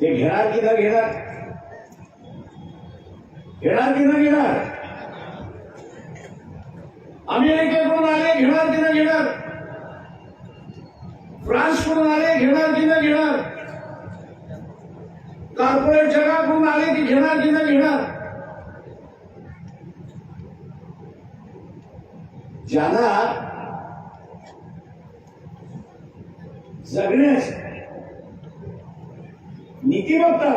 ते घेणार की न घेणार? घेणार की न घेणार? अमेरिकेकडून आले घेणार की न घेणार? फ्रान्सकडून आले घेणार की न घेणार? कॉर्पोरेट जगाकडून आले की घेणार की न घेणार? ज्यांना जगण्यास नीतिमत्ता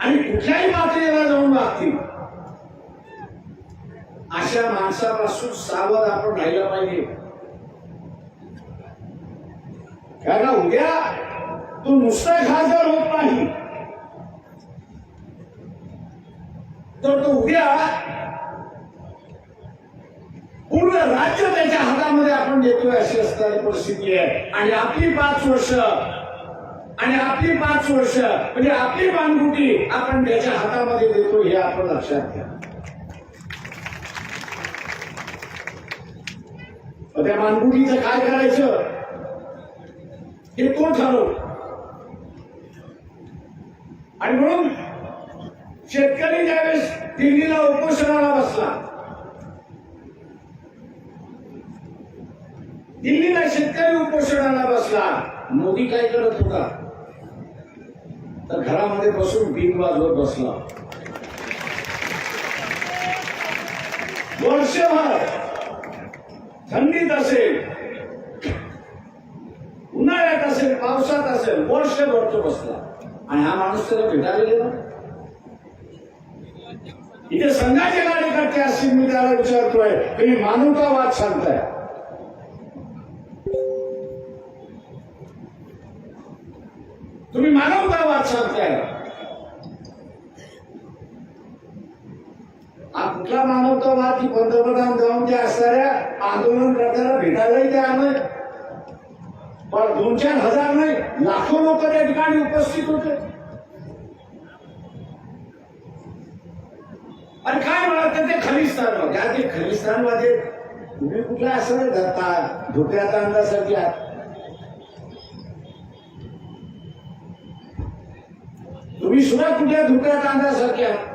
आणि कुठल्याही पातळीला जाऊन वागतील अशा माणसापासून सावध आपण राहिला पाहिजे. कारण उद्या तो नुसता खासदार होत नाही. तर तो उद्या पूर्ण राज्य त्याच्या हातामध्ये आपण देतोय अशी असणारी परिस्थिती आहे. आणि आपली पाच वर्ष आणि आपली पाच वर्ष म्हणजे आपली बांधगुटी आपण त्याच्या हातामध्ये देतो हे आपण लक्षात घ्या. त्या मानगुटीचं काय करायचं? हे तो ठरव आणि म्हणून शेतकरी ज्यावेळेस दिल्लीला उपोषणाला बसला दिल्लीला शेतकरी उपोषणाला बसला. मोदी काय करत होता? तर घरामध्ये बसून बिन वाजवत बसला. वर्षभर थंडीत असेल उन्हाळ्यात असेल पावसात असेल वर्षभर तो बसला. आणि हा माणूस त्याला भेटायला गेला. इथे संघाचे कार्यकर्ते असतील मी त्याला विचारतोय तुम्ही मानवतावाद सांगताय तुम्ही मानवतावाद सांगताय हा कुठला मानवतावाद की पंतप्रधान जाऊन त्या असणाऱ्या आंदोलन करताना भेटायलाही ते आलं पण दोन चार हजार नाही लाखो लोक त्या ठिकाणी उपस्थित होते. आणि काय म्हणत ते खलिस्तानवादी आज ते खलिस्तानवादी तुम्ही कुठला असं धरता? धोक्यात आणण्यासाठी आहात तुम्ही सुद्धा कुठल्या धोक्यात आणण्यासारखे आहात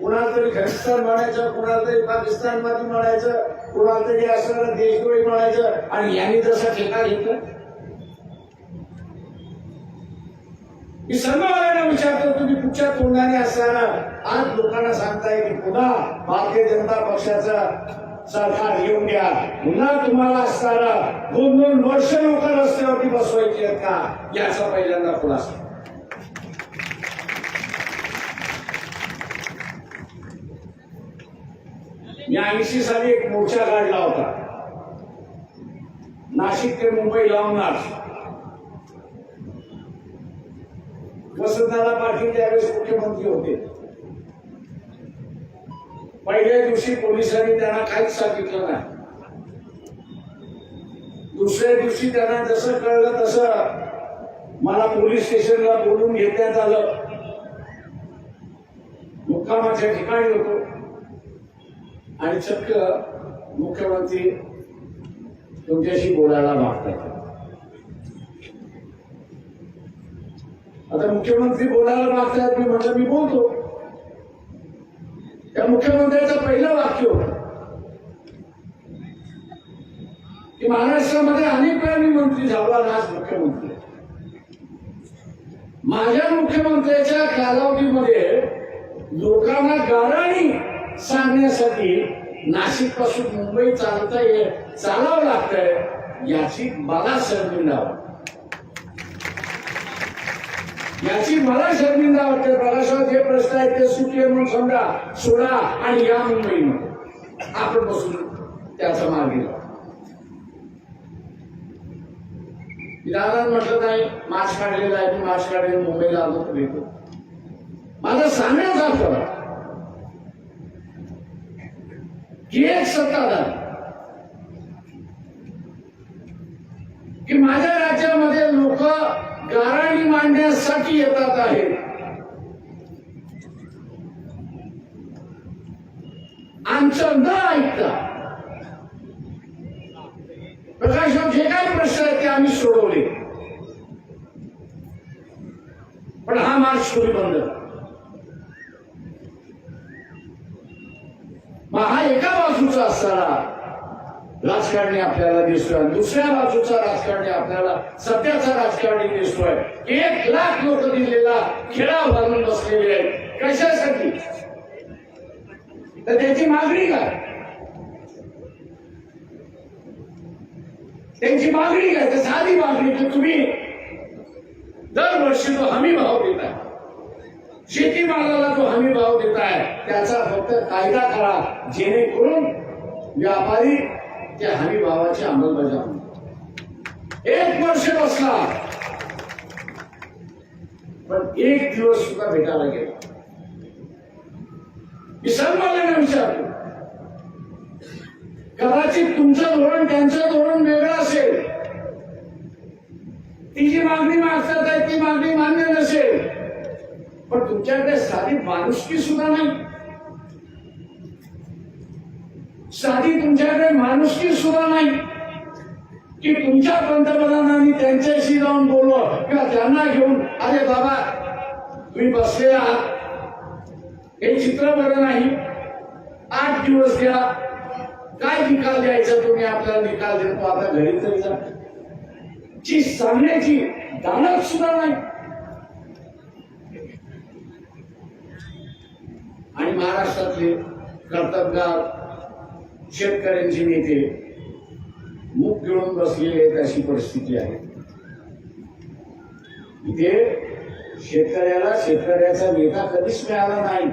कुणाला तरी खलिस्तान म्हणायचं कुणाला तरी पाकिस्तानमध्ये म्हणायचं कुणाला तरी असणार देशद्रोही म्हणायचं आणि यांनी जसं ठेका घेतलं. मी सर्ववाल्यांना विचारतो तुम्ही कुठच्या तोंडाने असताना आज लोकांना सांगताय की पुन्हा भारतीय जनता पक्षाचा सरकार येऊन द्या पुन्हा तुम्हाला असताना दोन दोन वर्ष लोक रस्त्यावरती बसवायची आहेत का? याचा पहिल्यांदा खुलासा. मी ऐंशी साली एक मोर्चा काढला होता. नाशिक ते मुंबई लावणार. वसंतदादा पाटील त्यावेळेस मुख्यमंत्री होते. पहिल्या दिवशी पोलिसांनी त्यांना काहीच सांगितलं नाही. दुसऱ्या दिवशी त्यांना जसं कळलं तसं मला पोलीस स्टेशनला बोलून घेण्यात आलं. मुक्कामाच्या ठिकाणी होतो. आणि चक्क मुख्यमंत्री तुमच्याशी बोलायला मागतात. आता मुख्यमंत्री बोलायला मागतात मी म्हटलं मी बोलतो. त्या मुख्यमंत्र्याचं पहिलं वाक्य होतं की महाराष्ट्रामध्ये अनेक वेळा मी मंत्री झालो आणि आज मुख्यमंत्री माझ्या मुख्यमंत्र्याच्या कालावधीमध्ये लोकांना गाराणी सांगण्यासाठी नाशिकपासून मुंबई चालता ये चालावं लागतंय याची मला शर्मिंदा याची मला शर्मिंदा वाटते. बाळासाहेब जे प्रश्न आहेत ते सुटले म्हणून समजा सोडा आणि या मुंबईमध्ये आपण बसून त्याचा मार्ग गेला दादा म्हटलं नाही मास्क काढलेला आहे मी मास्क काढलेलं मुंबईला आलो तर येतो माझा सांगण्याचा अर्थ आहे की सत्ताधार की माझ्या राज्यामध्ये लोक गाराणी मांडण्यासाठी येतात आहेत. आमचं न ऐकता प्रकाशराव जे काही प्रश्न आहेत ते आम्ही सोडवले. पण हा मार्च सुरू बंद मग हा एका बाजूचा असताना राजकारणी आपल्याला दिसतोय. दुसऱ्या बाजूचा राजकारणी आपल्याला सध्याचा राजकारणी दिसतोय. एक लाख लोक दिलेला खेळा भरून बसलेले आहेत. कशासाठी? तर त्याची मागणी काय? त्यांची मागणी काय? तर साधी मागणी तर तुम्ही दरवर्षी जो हमी भाव देताय शेतीमालाला जो हमी भाव देताय त्याचा फक्त कायदा करा. जेणेकरून व्यापारी त्या हमी भावाची अंमलबजावणी एक वर्ष बसला. पण एक दिवस सुद्धा भेटायला गेला. मी सर्वांना विचारतो. कदाचित तुमचं धोरण त्यांचं धोरण वेगळं असेल. ती जी मागणी मागतात आहे ती मागणी मान्य नसेल. पण तुमच्याकडे साधी माणुसकी सुद्धा नाही. साधी तुमच्याकडे माणुसकी सुद्धा नाही. की तुमच्या पंतप्रधानांनी त्यांच्याशी जाऊन बोललो किंवा त्यांना घेऊन अरे बाबा तुम्ही बसले आहात. हे चित्र बरं नाही. आठ दिवस द्या काय निकाल द्यायचा तुम्ही आपल्याला? निकाल देतो. आता घरी तरी जा. ची सांगण्याची दानत सुद्धा नाही. आणि महाराष्ट्रातले कर्तबगार शेतकऱ्यांचे नेते मुख गिळून बसलेले आहेत अशी परिस्थिती आहे इथे शेतकऱ्याला शेतकऱ्याचा नेता कधीच मिळाला नाही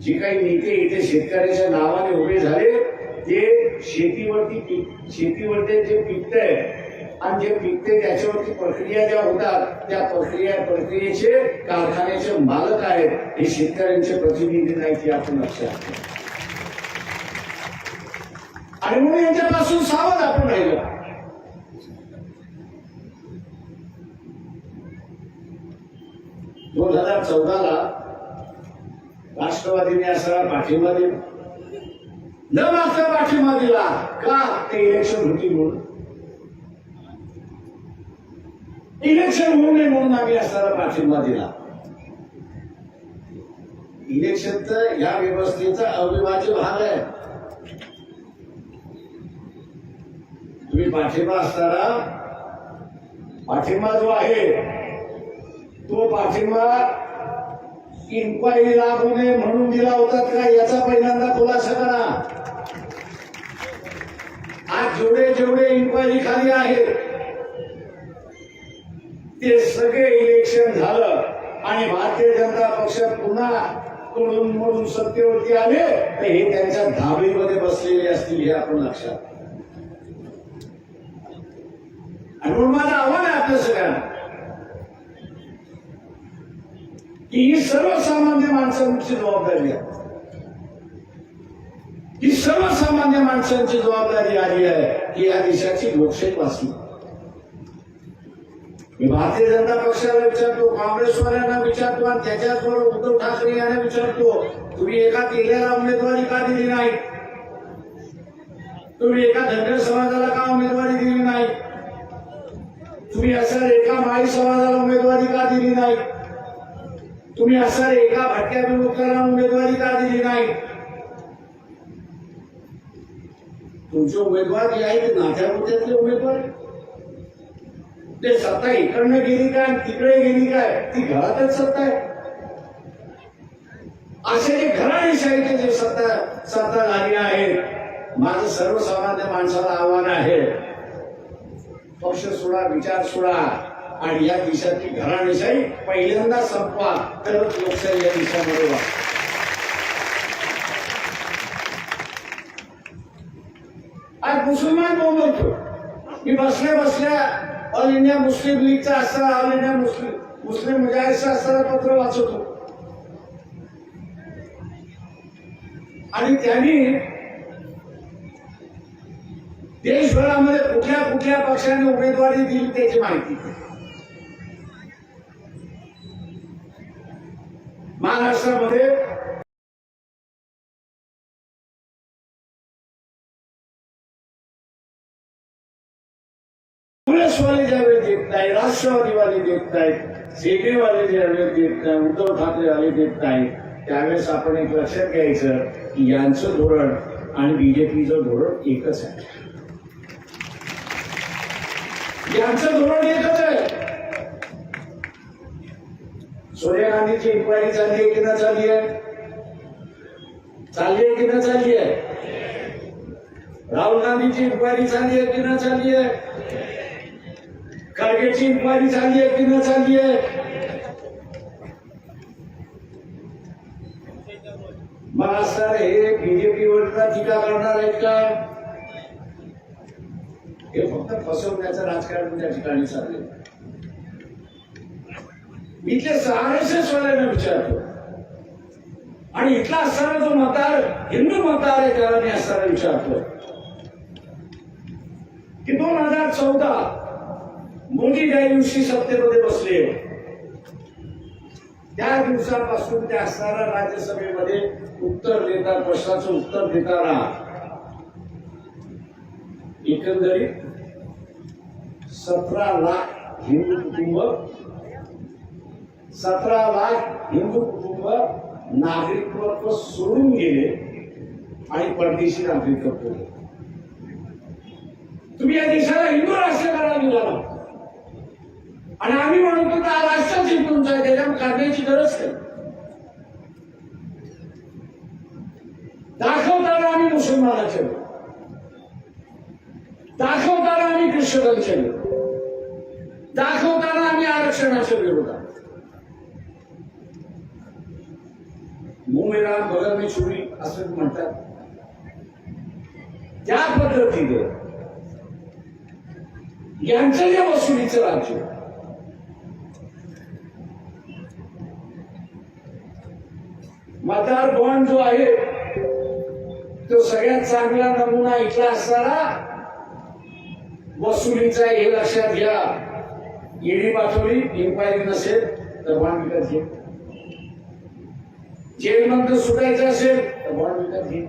जे काही नेते इथे शेतकऱ्याच्या नावाने उभे झाले ते शेतीवरती शेतीवरती जे पिकतंय आणि जे पिकते त्याच्यावरती प्रक्रिया ज्या होतात त्या प्रक्रिया प्रक्रियेचे कारखान्याचे मालक आहेत हे शेतकऱ्यांचे प्रतिनिधी नाही ते आपण लक्षात घ्या. आणि म्हणून यांच्यापासून सावध आपण राहिलो. दोन हजार चौदाला राष्ट्रवादीने असा पाठिंबा दिला न मागता पाठिंबा दिला. का? ते इलेक्शन होती म्हणून. इलेक्शन होऊ नये म्हणून आम्ही असणारा पाठिंबा दिला. इलेक्शन तर या व्यवस्थेचा अविभाज्य भाग आहे. तुम्ही पाठिंबा असताना पाठिंबा जो आहे तो पाठिंबा इन्क्वायरी लागू नये म्हणून दिला होता का याचा पहिल्यांदा खुलासा करा. आज जेवढे जेवढे इन्क्वायरी खाली आहेत ते सगळे इलेक्शन झालं आणि भारतीय जनता पक्ष पुन्हा तोडून मोडून सत्तेवरती आले. तर हे त्यांच्या धाबीमध्ये बसलेले असतील हे आपण लक्षात घ्या. आणि म्हणून माझं आव्हान आहे आपल्या सगळ्यांना. की ही सर्वसामान्य माणसांची जबाबदारी आहे ही सर्वसामान्य माणसांची जबाबदारी आली आहे की या देशाची लोकशाही वाचली. मी भारतीय जनता पक्षाला विचारतो काँग्रेसवाल्यांना विचारतो आणि त्याच्याचबरोबर उद्धव ठाकरे यांना विचारतो तुम्ही एका केलेला उमेदवारी का दिली नाही? तुम्ही एका धनगर समाजाला का उमेदवारी दिली नाही? तुम्ही असं एका माळी समाजाला उमेदवारी का दिली नाही तुम्ही असं एका भटक्या विमुक्ताला उमेदवारी का दिली नाही तुमचे उमेदवार जे आहेत नाथ्या नात्या मोठ्यातले उमेदवार ते सत्ता इकडनं गेली काय तिकडे गेली काय? ती घरातच सत्ता आहे. असे जे घराणेशाहीचे जे सत्ता सत्ता झाली आहे माझं सर्वसामान्य माणसाला आव्हान आहे. पक्ष सोडा विचार सोडा. आणि या देशातली घराणेशाही पहिल्यांदा संपवा. तरच लोकशाही या देशामध्ये वा आज मुसलमान बोलतो? मी बसल्या बसल्या ऑल इंडिया मुस्लिम लीगचा असताना ऑल इंडिया मुस्लिम मुस्लिम मुजाहिदचं असताना पत्र वाचवतो. आणि त्यांनी देशभरामध्ये कुठल्या कुठल्या पक्षाने उमेदवारी दिली त्याची माहिती? महाराष्ट्रामध्ये काँग्रेसवाले ज्यावेळी देत नाही राष्ट्रवादीवाले देत नाहीत सेनेवाले ज्यावेळी देत नाही उद्धव ठाकरेवाले देत नाही त्यावेळेस आपण एक लक्षात घ्यायचं की यांचं धोरण आणि बीजेपीचं धोरण एकच आहे. यांचं धोरण एकच आहे. सोनिया गांधीची इन्क्वायरी चालली आहे की नाही चालली आहे? चालली आहे की नाही चालली आहे? राहुल गांधीची इन्क्वायरी चालली आहे की नाही चालली आहे? खडगेची इन्क्वायरी चालली आहे की नाही चालली आहे? मग असणार हे बीजेपीवर टीका करणार आहेत का? हे फक्त फसवण्याचं राजकारण त्या ठिकाणी चालले मी इथले आरएसएस वाल्यांना विचारतो. आणि इथला असणारा जो मतदार हिंदू मतदार आहे त्याला मी असताना विचारतो. की दोन हजार चौदा मोदी ज्या दिवशी सत्तेमध्ये बसले. त्या दिवसापासून ते असणारा राज्यसभेमध्ये उत्तर देतात प्रश्नाचं उत्तर देताना एकंदरीत सतरा लाख हिंदू कुटुंब सतरा लाख हिंदू कुटुंब नागरिकत्व सोडून गेले आणि परदेशी नागरिकत्व तुम्ही या देशाला हिंदू राष्ट्र करायला निघाला. आणि आम्ही म्हणतो की हा राष्ट्र जिंकून जाय त्याच्यावर काढण्याची गरज नाही. दाखवताना आम्ही मुसलमानाचे दाखवताना आम्ही ख्रिश्चनांचे लोक. दाखवताना आम्ही आरक्षणाच्या विरोधात. मुंबईला बगल मी चोरी असं म्हणतात. त्या पद्धतीने यांचं जे वसुलीचं राज्य मतदार बॉन्ड जो आहे तो सगळ्यात चांगला नमुना इथला असणारा वसुलीचा हे लक्षात घ्या. ईडी पाठवली इन्क्वायरी नसेल तर बॉन्ड विकत घे. जेलमधून सुटायचं असेल तर बॉन्ड विकत घे.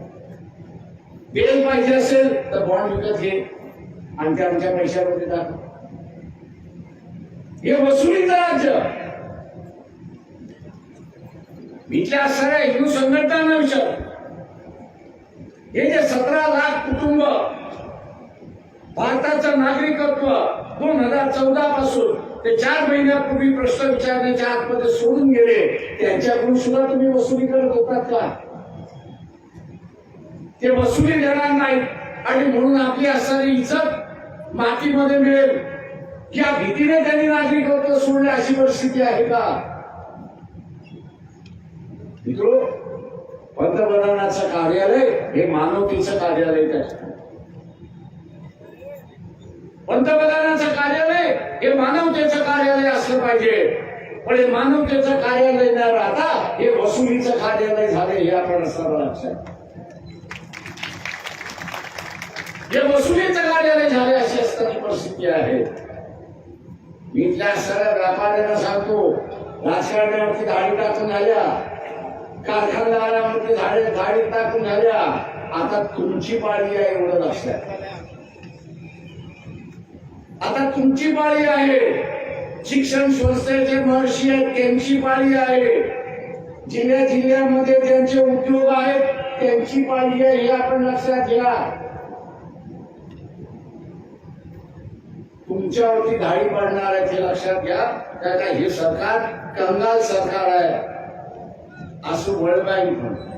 बेल पाहिजे असेल तर बॉन्ड विकत घे. आणि ते आमच्या पैशामध्ये दाखव. हे वसुलीचं राज्य. इथल्या असणाऱ्या हिंदू संघटनांना विचार. हे जे सतरा लाख कुटुंब भारताचं नागरिकत्व दोन हजार चौदा पासून ते चार महिन्यापूर्वी प्रश्न विचारण्याच्या आतमध्ये सोडून गेले. त्यांच्याकडून सुद्धा तुम्ही वसुली करत होतात का? ते वसुली देणार नाहीत आणि म्हणून आपली असणारी इज्जत मातीमध्ये मिळेल. या भीतीने त्यांनी नागरिकत्व सोडले अशी परिस्थिती आहे का? मित्रो पंतप्रधानाचं कार्यालय हे मानवतेचं कार्यालय त्या पंतप्रधानाचं कार्यालय हे मानवतेचं कार्यालय असलं पाहिजे. पण हे मानवतेचं कार्यालय न राहता हे वसुलीचं कार्यालय झाले हे आपण असताना लक्षात हे वसुलीचं कार्यालय झाले अशी असताना परिस्थिती आहे. मी त्या सगळ्या व्यापाऱ्यांना सांगतो राजकारण्यावरती दाढी टाकून आल्या कारखानदारावरती झाडे धाडी टाकून झाल्या आता तुमची पाळी आहे एवढं लक्षात आता तुमची पाळी आहे. शिक्षण संस्थेचे महर्षी आहेत त्यांची पाळी आहे. जिल्ह्या जिल्ह्यामध्ये त्यांचे उद्योग आहेत त्यांची पाळी आहे हे आपण लक्षात घ्या. तुमच्यावरती धाडी पडणार आहे हे लक्षात घ्या. कारण हे सरकार कंगाल सरकार आहे. असं वर्ल्ड बँक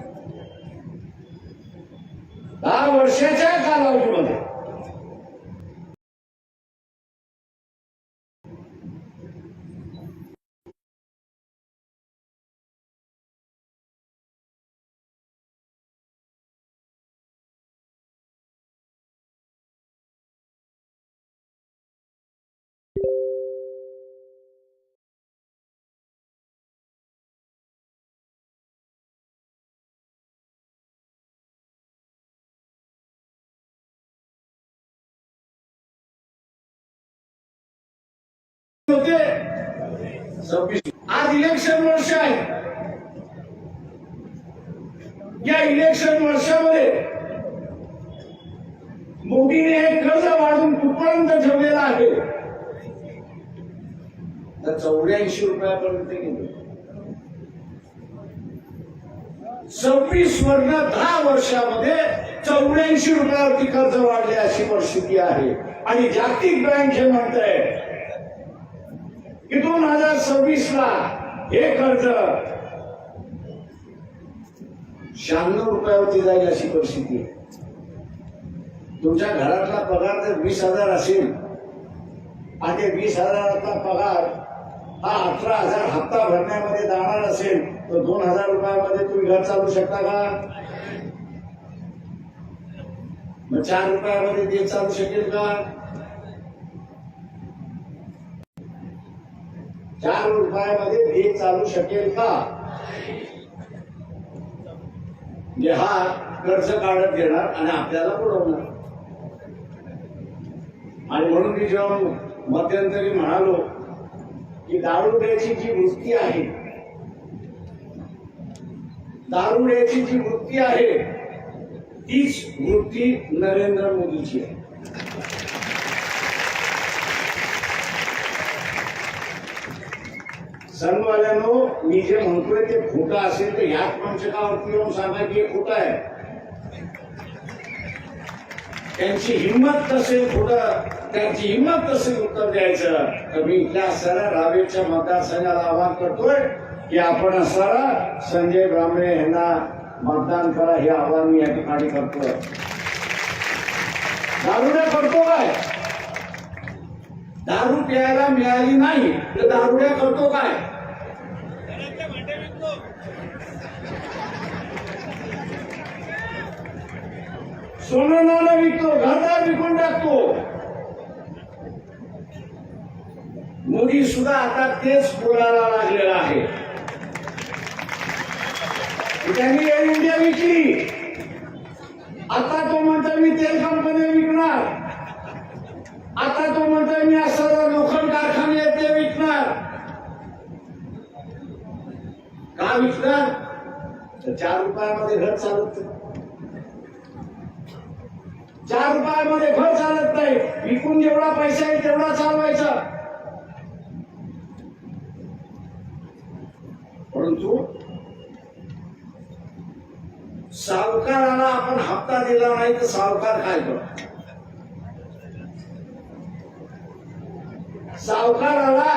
दहा वर्षाच्या कालावधीमध्ये होते आज इलेक्शन वर्ष आहे. या इलेक्शन वर्षामध्ये मोदीने हे कर्ज वाढून कुठपर्यंत ठेवलेलं आहे? तर चौऱ्याऐंशी रुपयापर्यंत गेले. सव्वीस वर्ण दहा वर्षामध्ये चौऱ्याऐंशी रुपयावरती कर्ज वाढले अशी परिस्थिती आहे. आणि जागतिक बँक हे म्हणत आहे की दोन हजार सव्वीस ला हे कर्ज शहाण्णव रुपयावरती जाईल अशी परिस्थिती तुमच्या घरातला पगार जर वीस हजार असेल आणि ते वीस हजारातला पगार हा अठरा हजार हप्ता भरण्यामध्ये जाणार असेल तर दोन हजार रुपयामध्ये तुम्ही घर चालू शकता का? मग चार रुपयामध्ये ते चालू शकेल का? चार रुपयामध्ये हे चालू शकेल का? म्हणजे हा कर्ज काढत घेणार आणि आपल्याला पुरवणार. आणि म्हणून मी जेव्हा मध्यंतरी म्हणालो की दारुड्याची जी वृत्ती आहे दारुड्याची जी वृत्ती आहे तीच वृत्ती नरेंद्र मोदीची आहे. सर्ववाल्यांनो मी जे म्हणतोय ते खोटं असेल तर याच मंचकावरती येऊन सांगा की हे खोटं आहे. त्यांची हिंमत नसेल खोटं? त्यांची हिंमत नसेल उत्तर द्यायचं? तर मी इथल्या असणाऱ्या रावेच्या मतदारसंघाला आवाहन करतोय की आपण असणारा संजय ब्राह्मणे यांना मतदान करा हे आवाहन मी या ठिकाणी करतोय. दारुड्या करतो काय? दारू प्यायला मिळाली नाही तर दारुड्या करतो काय? सोनं नाणं विकतो घरदार विकून टाकतो. मोदी सुद्धा आता तेच बोलायला लागलेला आहे. त्यांनी एअर इंडिया विकली. आता तो म्हणतो मी तेल कंपनी विकणार. आता तो म्हणतोय मी असं लोखंड कारखाने आहेत ते विकणार. का विकणार? तर चार रुपयामध्ये घर चालत चार रुपयामध्ये घर चालत नाही. विकून जेवढा पैसा आहे तेवढा चालवायचा. परंतु सावकाराला आपण हप्ता दिला नाही तर सावकार काय करतो? सावकाराला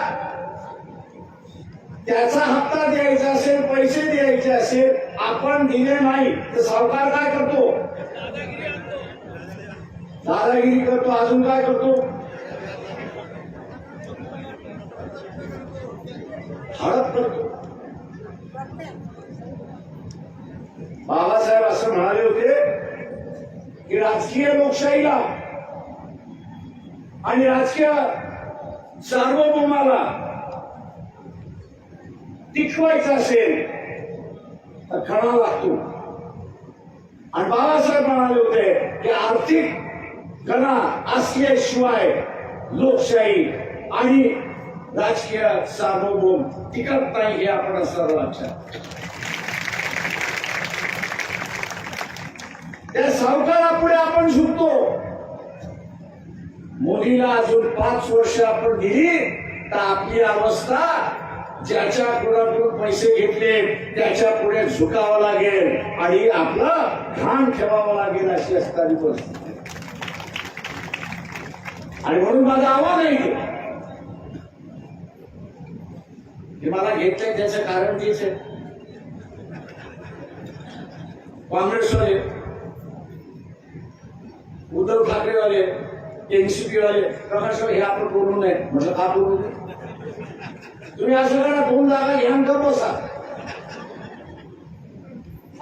त्याचा हप्ता द्यायचा असेल पैसे द्यायचे असेल आपण दिले नाही तर सावकार काय करतो? दादागिरी करतो अजून काय करतो? हडप करतो. बाबासाहेब असं म्हणाले होते की राजकीय लोकशाहीला आणि राजकीय सार्वभौमाला टिकवायचं असेल तर खणा लागतो. आणि बाबासाहेब म्हणाले होते की आर्थिक कणा असल्याशिवाय लोकशाही आणि राजकीय सार्वभौम टिकत नाही हे आपण सर्व लक्षात त्या सावकारापुढे आपण झुकतो. मोदीला अजून पाच वर्ष आपण दिली तर आपली अवस्था ज्याच्या कुणाकडून पैसे घेतले त्याच्या पुढे झुकावं लागेल आणि आपलं घाण ठेवावं लागेल अशी असणारी परिस्थिती. आणि म्हणून माझं आव्हान आहे हे मला घेतलंय त्याचं कारण तेच आहे. काँग्रेसवाले उद्धव ठाकरेवाले एनसीपी वाले हे आपण बोलू नये. म्हटलं का बोलू नये? तुम्ही असं करा दोन जागा घ्या का बसा.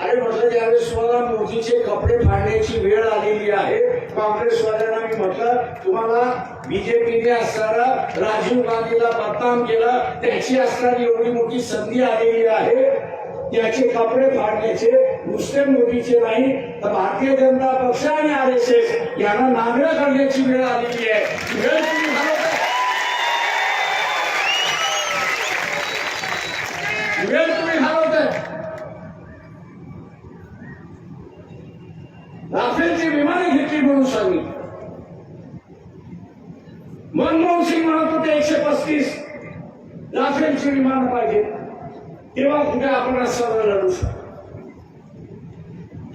अरे म्हटलं ज्यावेळेस तुम्हाला मोदीचे कपडे फाडण्याची वेळ आलेली आहे काँग्रेसवाल्यांना मी म्हटलं तुम्हाला बीजेपीने असणारा राजीव गांधीला बदनाम केला त्याची असणारी एवढी मोठी संधी आलेली आहे. त्याचे कपडे फाडण्याचे नुसते मोदीचे नाही तर भारतीय जनता पक्ष आणि आर एस एस यांना नांगरं करण्याची वेळ आलेली आहे वेळ तुम्ही घालवताय. वेळ तुम्ही घालवताय राफेलची विमाने घेतली म्हणून सांगितलं पस्तीस राफेलची विमानं पाहिजे तेव्हा कुठे आपण असं लढू शकतो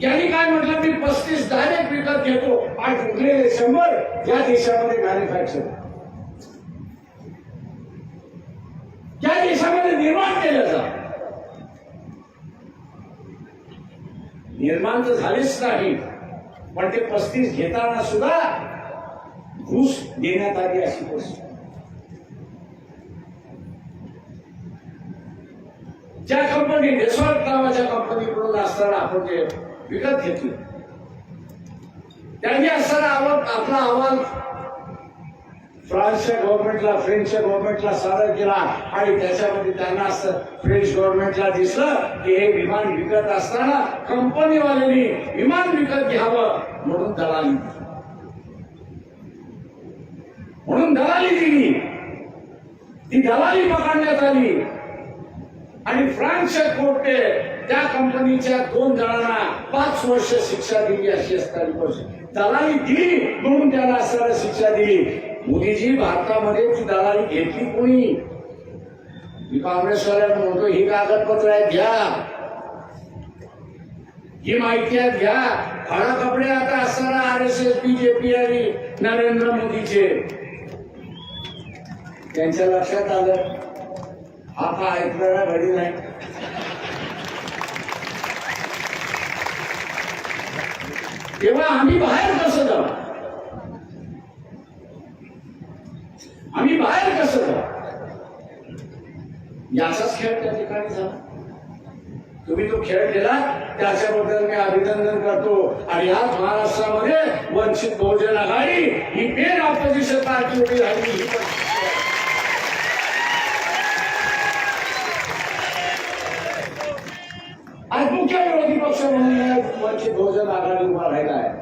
यांनी काय म्हटलं मी पस्तीस डायरेक्ट विकत घेतो आणि उरलेले शंभर या देशामध्ये मॅन्युफॅक्चर या देशामध्ये निर्माण केलं निर्माण तर झालेच नाही पण ते पस्तीस घेताना सुद्धा घुस देण्यात आली अशी गोष्ट. ज्या कंपनी डेसॉल्ट नावाच्या कंपनीकडून असताना आपण जे विकत घेतले. त्यांनी असताना अहवाल आपला अहवाल फ्रान्सच्या गव्हर्नमेंटला फ्रेंचच्या गव्हर्नमेंटला सादर केला आणि त्याच्यामध्ये त्यांना असं फ्रेंच गव्हर्नमेंटला दिसलं की हे विमान विकत असताना कंपनीवाल्यांनी विमान विकत घ्यावं म्हणून दलाली म्हणून दलाली दिली. ती दलाली पकडण्यात आली. आणि फ्रान्सच्या कोर्टे त्या कंपनीच्या दोन जणांना पाच वर्ष शिक्षा दिली अशी असताना. दलाली दिली म्हणून त्याला असताना शिक्षा दिली. मोदीजी भारतामध्ये दलाली घेतली कोणी? मी काँग्रेसवाल्यांना म्हणतो ही कागदपत्र आहेत घ्या. ही माहिती आहेत घ्या. हळा कपडे आता असताना आर एस एस बीजेपी आणि नरेंद्र मोदीचे. त्यांच्या लक्षात आलं हा ऐकणारा घडी नाही? तेव्हा आम्ही बाहेर कसं जाऊ? आम्ही बाहेर कसं जाऊ? याचाच खेळ त्या ठिकाणी झाला. तुम्ही तो खेळ केला त्याच्याबद्दल मी अभिनंदन करतो. आणि आज महाराष्ट्रामध्ये वंचित बहुजन आघाडी ही मेन ऑपोजिशन पार्टी उभी झाली आज मुख्य विरोधी पक्ष म्हणून वंचित बहुजन आघाडी उभा राहिला आहे.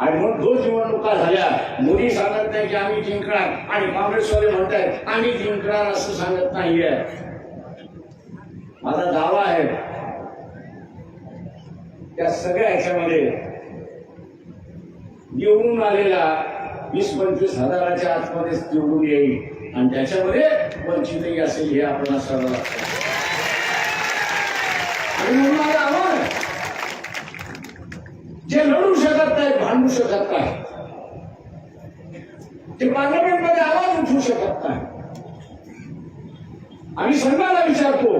आणि म्हणून दोन निवडणुका झाल्या. मोदी सांगत नाही की आम्ही जिंकणार आणि काँग्रेसवाले म्हणतायत आम्ही जिंकणार असं सांगत नाहीये. माझा दावा आहे त्या सगळ्या ह्याच्यामध्ये निवडून आलेला वीस पंचवीस हजाराच्या आतमध्येच निवडून येईल. आणि त्याच्यामध्ये वंचितही असेल हे आपण असावं लागतं आणि म्हणून माझं आव्हान जे लढू शकत नाही भांडू शकत नाही. ते पार्लमेंटमध्ये आवाज उठवू शकत नाही. आम्ही संघाला विचारतो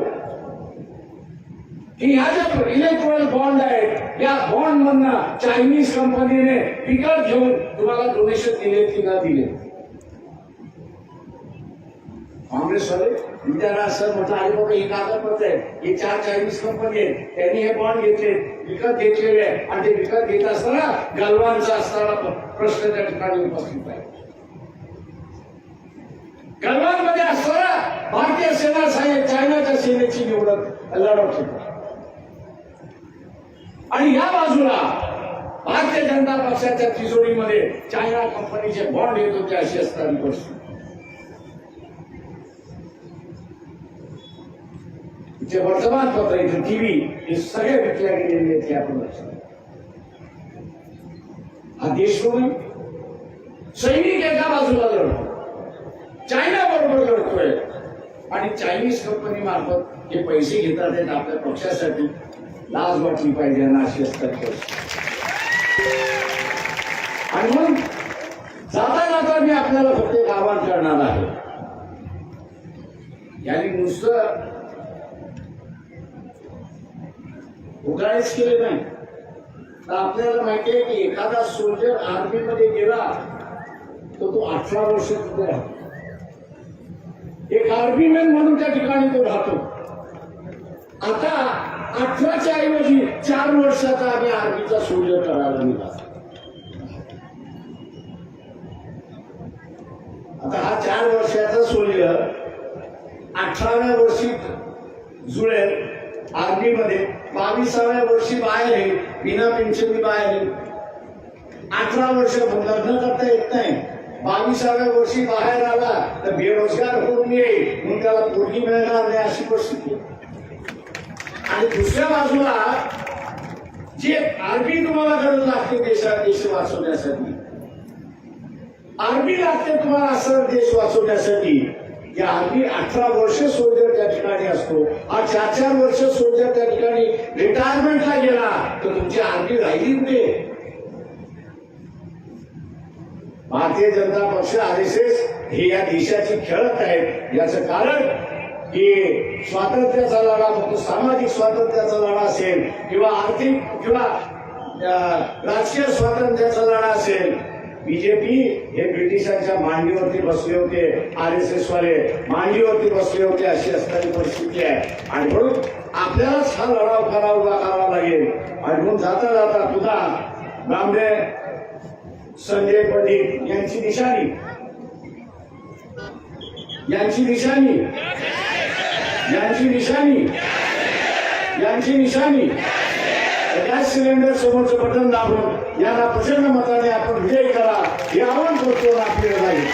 की ह्या ज्या इलेक्ट्रॉनिक बॉन्ड आहेत या बॉन्ड मधनं चायनीज कंपनीने विकत घेऊन तुम्हाला डोनेशन दिले की ना दिले? काँग्रेसवाले विद्याराज सर म्हटलं अरे बाबा ही कागदपत्र आहे. हे चार चायनीज कंपनी आहेत. त्यांनी हे बॉन्ड घेतले. विकत घेतलेले आहे आणि ते विकत घेत असताना गलवानचा असताना प्रश्न त्या ठिकाणी उपस्थित आहे. गलवानमध्ये असताना भारतीय सेना साहेब चायनाच्या सेनेची निवडक लढवत होती. आणि या बाजूला भारतीय जनता पक्षाच्या तिजोरीमध्ये चायना कंपनीचे बॉन्ड येत होते अशी असताना गोष्ट जे वर्तमानपत्र इथे टीव्ही हे सगळे विकल्या गेलेले आहेत हे आपण लक्षात हा देश कोण सैनिक एका बाजूला लढतो चायना बरोबर लढतोय. आणि चायनीज कंपनी मार्फत जे पैसे घेतात आहेत आपल्या पक्षासाठी लाज वाटली पाहिजे ना अशी असतात आणि मग जाता जाता मी आपल्याला फक्त एक आवाहन करणार आहे. यांनी नुसतं उगाळीच केले नाही. तर आपल्याला माहिती आहे की एखादा सोल्जर आर्मी मध्ये गेला तर तो अठरा वर्ष तिथे राहतो. एक आर्मी मॅन म्हणून त्या ठिकाणी तो राहतो. आता अठराच्या ऐवजी चार वर्षाचा आम्ही आर्मीचा सोल्जर करायला मिळाला आता हा चार वर्षाचा सोल्जर अठराव्या वर्षी जुळेल. आर्मीमध्ये. बावीसाव्या वर्षी बाहेर येईल बिना पेन्शननी बाहेर येईल अठरा वर्ष लग्न करता येत नाही. बावीसाव्या वर्षी बाहेर आला तर बेरोजगार होऊन येईल म्हणून त्याला पोरगी मिळणार नाही अशी परिस्थिती. आणि दुसऱ्या बाजूला जे आर्मी तुम्हाला गरज लागते देशात देश वाचवण्यासाठी. आर्मी लागते तुम्हाला असं देश वाचवण्यासाठी. की आर्मी अठरा वर्ष सोल्जर ठिकाणी असतो. हा चार चार वर्ष सोल्जर त्या ठिकाणी रिटायरमेंटला गेला. तर तुमची आर्मी राहिली नाही. भारतीय जनता पक्ष आर एस एस हे या देशाची खेळत आहेत. याचं कारण की स्वातंत्र्याचा लढा फक्त सामाजिक स्वातंत्र्याचा लढा असेल किंवा आर्थिक किंवा राजकीय स्वातंत्र्याचा लढा असेल बीजेपी हे ब्रिटिशांच्या मांडीवरती बसले होते आर एस एस वाले मांडीवरती बसले होते अशी असणारी परिस्थिती आहे. आणि म्हणून आपल्यालाच हा लढाव करा उभा करावा लागेल. आणि म्हणून जाता जाता पुन्हा रामडे संजय पंडित यांची निशाणी. यांची निशाणी. यांची निशाणी. यांची निशाणी. गॅस सिलेंडर समोरचं बटन दाबून यांना प्रचंड मताने आपण विजय करा हे आवाहन करतो आपल्याला नाही